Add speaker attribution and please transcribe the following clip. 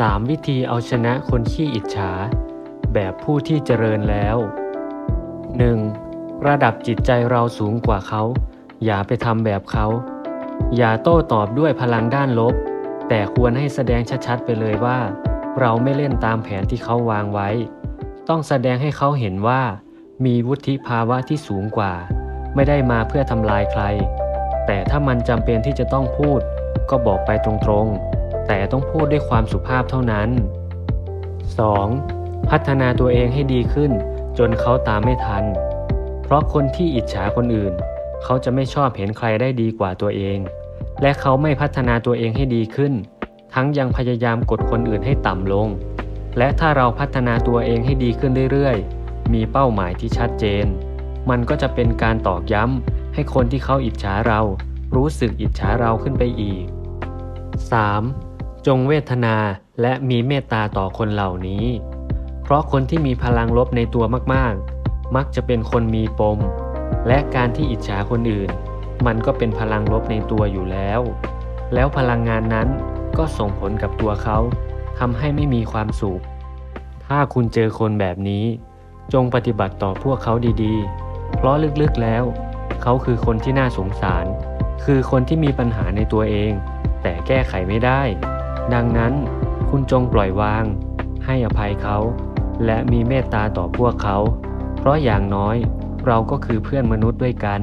Speaker 1: 3 วิธีเอาชนะคนขี้อิจฉา แบบผู้ที่เจริญแล้ว 1. ระดับจิตใจเราสูงกว่าเขา อย่าไปทำแบบเขา อย่าโต้ตอบด้วยพลังด้านลบ แต่ควรให้แสดงชัดๆไปเลยว่า เราไม่เล่นตามแผนที่เขาวางไว้ ต้องแสดงให้เขาเห็นว่า มีวุฒิภาวะที่สูงกว่า ไม่ได้มาเพื่อทำลายใคร แต่ถ้ามันจำเป็นที่จะต้องพูด ก็บอกไปตรงๆ แต่ต้องพูดด้วยความสุภาพเท่านั้น 2. พัฒนาตัวเองให้ดีขึ้น จนเขาตามไม่ทัน เพราะคนที่อิจฉาคนอื่น เขาจะไม่ชอบเห็นใครได้ดีกว่าตัวเอง และเขาไม่พัฒนาตัวเองให้ดีขึ้น ทั้งยังพยายามกดคนอื่นให้ต่ำลง และถ้าเราพัฒนาตัวเองให้ดีขึ้นเรื่อยๆ มีเป้าหมายที่ชัดเจน มันก็จะเป็นการตอกย้ำให้คนที่เขาอิจฉาเรา รู้สึกอิจฉาเราขึ้นไปอีก 3. จงเวทนาและมีเมตตาต่อคนเหล่านี้ เพราะคนที่มีพลังลบในตัวมากๆ มักจะเป็นคนมีปม และการที่อิจฉาคนอื่น มันก็เป็นพลังลบในตัวอยู่แล้ว แล้วพลังงานนั้นก็ส่งผลกับตัวเขาทำให้ไม่มีความสุข ถ้าคุณเจอคนแบบนี้ จงปฏิบัติต่อพวกเขาดีๆ เพราะลึกๆแล้ว เขาคือคนที่น่าสงสาร คือคนที่มีปัญหาในตัวเอง แต่แก้ไขไม่ได้ ดังนั้นคุณจงปล่อยวาง ให้อภัยเขา และมีเมตตาต่อพวกเขา เพราะอย่างน้อยเราก็คือเพื่อนมนุษย์ด้วยกัน